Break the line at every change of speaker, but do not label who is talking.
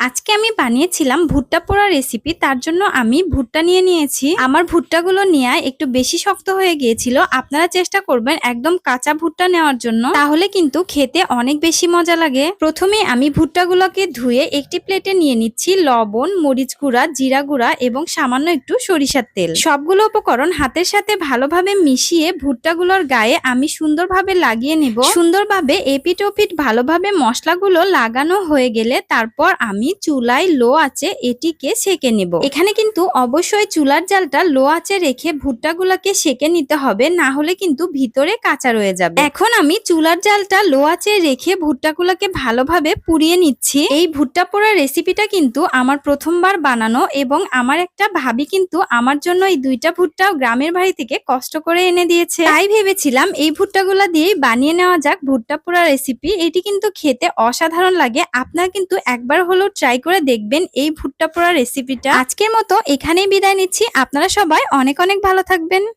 আজকে আমি বানিয়েছিলাম ভুট্টা পোড়া রেসিপি তার জন্য আমি ভুট্টা নিয়ে নিয়েছি। আমার ভুট্টাগুলো নেওয়া একটু বেশি শক্ত হয়ে গিয়েছিল। আপনারা চেষ্টা করবেন একদম কাঁচা ভুট্টা নেওয়ার জন্য। তাহলে কিন্তু খেতে অনেক বেশি মজা লাগে। প্রথমে আমি ভুট্টাগুলোকে ধুয়ে একটি প্লেটে নিয়ে নিচ্ছি লবণ, মরিচ গুঁড়া, জিরা গুঁড়া এবং সামান্য একটু সরিষার তেল। সবগুলো উপকরণ হাতের সাথে ভালোভাবে মিশিয়ে ভুট্টাগুলোর গায়ে আমি সুন্দরভাবে লাগিয়ে নেব। সুন্দরভাবে এপিট ওপিট ভালোভাবে মশলাগুলো লাগানো হয়ে গেলে তারপর আমি চুলায় লো আছে এটিকে সেকে নেব। এখানে কিন্তু অবশ্যই চুলার জালটা লো আছে রেখে ভুট্টাগুলোকে সেকে নিতে হবে, না হলে কিন্তু ভিতরে কাঁচা রয়ে যাবে। এখন আমি চুলার জালটা লো আছে রেখে ভুট্টাগুলোকে ভালোভাবে পুড়িয়ে নিচ্ছি। এই ভুট্টা পোড়া রেসিপিটা কিন্তু আমার প্রথমবার বানানো এবং আমার একটা ভাবি কিন্তু আমার জন্য এই দুইটা ভুট্টা গ্রামের বাড়ি থেকে কষ্ট করে এনে দিয়েছে। তাই ভেবেছিলাম এই ভুট্টাগুলা দিয়েই বানিয়ে নেওয়া যাক ভুট্টা পোড়া রেসিপি। এটি কিন্তু খেতে অসাধারণ লাগে। আপনারা কিন্তু একবার হলেও ট্রাই করে দেখবেন এই ভুট্টা পোড়া রেসিপিটা আজকের মতো এখানেই বিদায় নিচ্ছি। আপনারা সবাই অনেক অনেক ভালো থাকবেন।